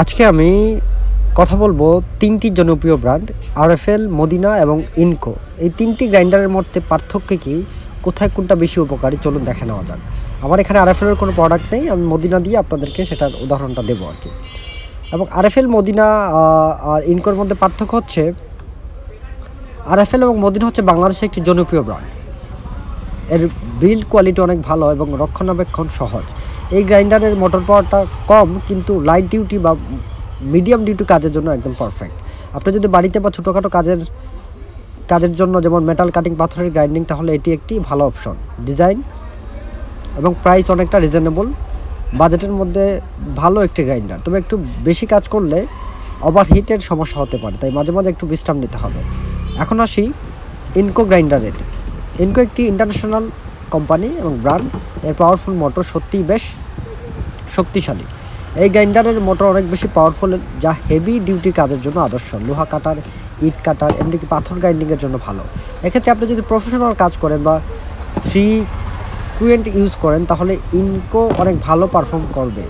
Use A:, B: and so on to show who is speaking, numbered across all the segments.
A: আজকে আমি কথা বলব তিনটি জনপ্রিয় ব্র্যান্ড, আরএফএল, মদিনা এবং ইনকো। এই তিনটি গ্রাইন্ডারের মধ্যে পার্থক্য কি? কোথায় কোনটা বেশি উপকারী? চলুন দেখে নেওয়া যাক। আমার এখানে আরএফএলের কোনো প্রোডাক্ট নেই, আমি মদিনা দিয়ে আপনাদেরকে সেটার উদাহরণটা দেবো আর কি। এবং আরএফএল, মদিনা আর ইনকোর মধ্যে পার্থক্য হচ্ছে, আরএফএল এবং মদিনা হচ্ছে বাংলাদেশের একটি জনপ্রিয় ব্র্যান্ড এর বিল্ড কোয়ালিটি অনেক ভালো এবং রক্ষণাবেক্ষণ সহজ। এই গ্রাইন্ডারের মোটর পাওয়ারটা কম, কিন্তু লাইট ডিউটি বা মিডিয়াম ডিউটি কাজের জন্য একদম পারফেক্ট আপনি যদি বাড়িতে বা ছোটোখাটো কাজের কাজের জন্য যেমন মেটাল কাটিং পাথরের গ্রাইন্ডিং তাহলে এটি একটি ভালো অপশন ডিজাইন এবং প্রাইস অনেকটা রিজনেবল বাজেটের মধ্যে ভালো একটি গ্রাইন্ডার তবে একটু বেশি কাজ করলে ওভারহিটের সমস্যা হতে পারে, তাই মাঝে মাঝে একটু বিশ্রাম নিতে হবে। এখন আসি ইনকো গ্রাইন্ডারের ইনকো একটি ইন্টারন্যাশনাল কোম্পানি এবং ব্র্যান্ড এর পাওয়ারফুল মোটর সত্যিই বেশ শক্তিশালী। এই গ্রাইন্ডারের মোটর অনেক বেশি পাওয়ারফুল যা হেভি ডিউটি কাজের জন্য আদর্শ। লোহা কাটার, ইট কাটার, এমনকি পাথর গ্রাইন্ডিংয়ের জন্য ভালো। এক্ষেত্রে আপনি যদি প্রফেশনাল কাজ করেন বা ফ্রি কুয়েন্ট ইউজ করেন, তাহলে ইনকো অনেক ভালো পারফর্ম করবে।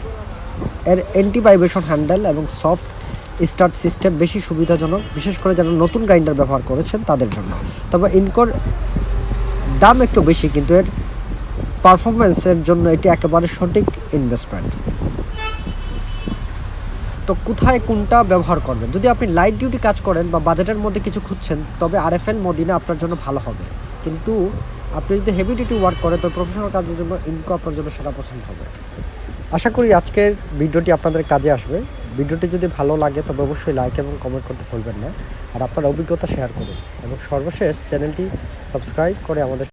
A: এর অ্যান্টি ভাইব্রেশন হ্যান্ডেল এবং সফট স্টার্ট সিস্টেম বেশি সুবিধাজনক, বিশেষ করে যারা নতুন গ্রাইন্ডার ব্যবহার করেছেন তাদের জন্য। তবে ইনকোর দাম একটু বেশি, কিন্তু এর পারফরমেন্সের জন্য এটি একেবারে সঠিক ইনভেস্টমেন্ট তো কোথায় কোনটা ব্যবহার করবেন? যদি আপনি লাইট ডিউটি কাজ করেন বা বাজেটের মধ্যে কিছু খুঁজছেন, তবে আর আরএফএল মদিনা আপনার জন্য ভালো হবে। কিন্তু আপনি যদি হেভি ডিউটি ওয়ার্ক করেন, তো প্রফেশনাল কাজের জন্য ইনকো আপনার জন্য সেটা পছন্দ হবে। আশা করি আজকের ভিডিওটি আপনাদের কাজে আসবে। ভিডিওটি যদি ভালো লাগে, তবে অবশ্যই লাইক এবং কমেন্ট করতে ভুলবেন না। আর আপনার অভিজ্ঞতা শেয়ার করুন। এবং সর্বশেষ চ্যানেলটি সাবস্ক্রাইব করে আমাদের